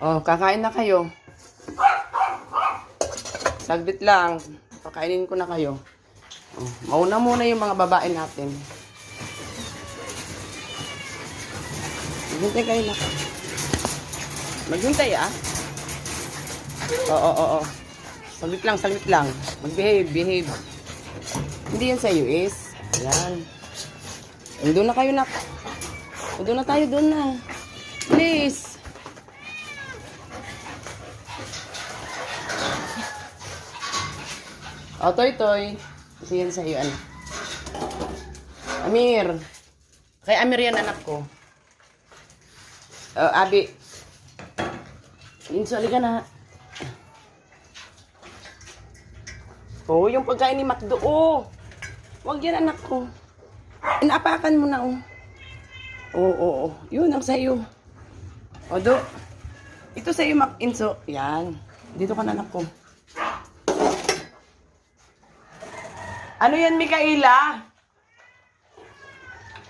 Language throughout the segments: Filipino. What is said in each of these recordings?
kakain na kayo. Saglit lang. Pakainin ko na kayo. Oh, mauna muna yung mga babae natin. Maghintay kayo na. Maghintay ah. Oo, oo, oo. Saglit lang, saglit lang. Mag-behave, behave. Hindi yan sa'yo is. Ayan. Doon na kayo na. Doon na tayo, doon na. Please. O, Toy Toy. Kasi yan sa'yo, ano. Amir. Kay Amir yan, anak ko. Uh, Abi. Insoli ka na. Oh, yung pagkain ni Macdo. Oh. Wag yan, anak ko. Inapakan mo na, oh. Oo, oo, oo. Yun ang sa'yo. O, do. Ito sa'yo, Mac Inso. Yan. Dito ka na, anak ko. Ano yan, Mikaela?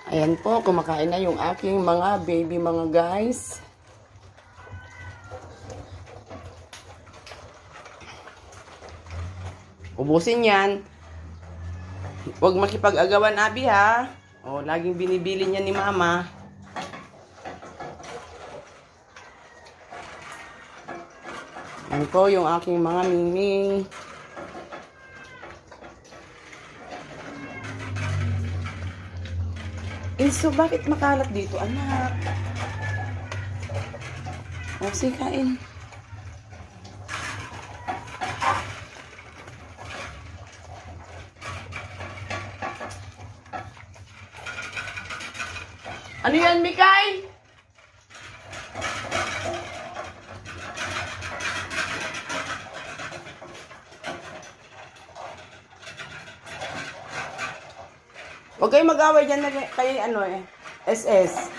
Ayan po, kumakain na yung aking mga baby mga guys. Ubusin yan. Huwag makipag-agawan, Abi, ha? O, laging binibili niya ni Mama. Yan po yung aking mga miming. Inso, bakit makalat dito, anak? O, sige, kain. Ano yan, Mikay? Huwag kayong mag-away dyan na kay ano eh. SS.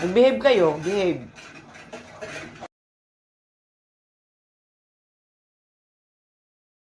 Mag-behave kayo. Behave.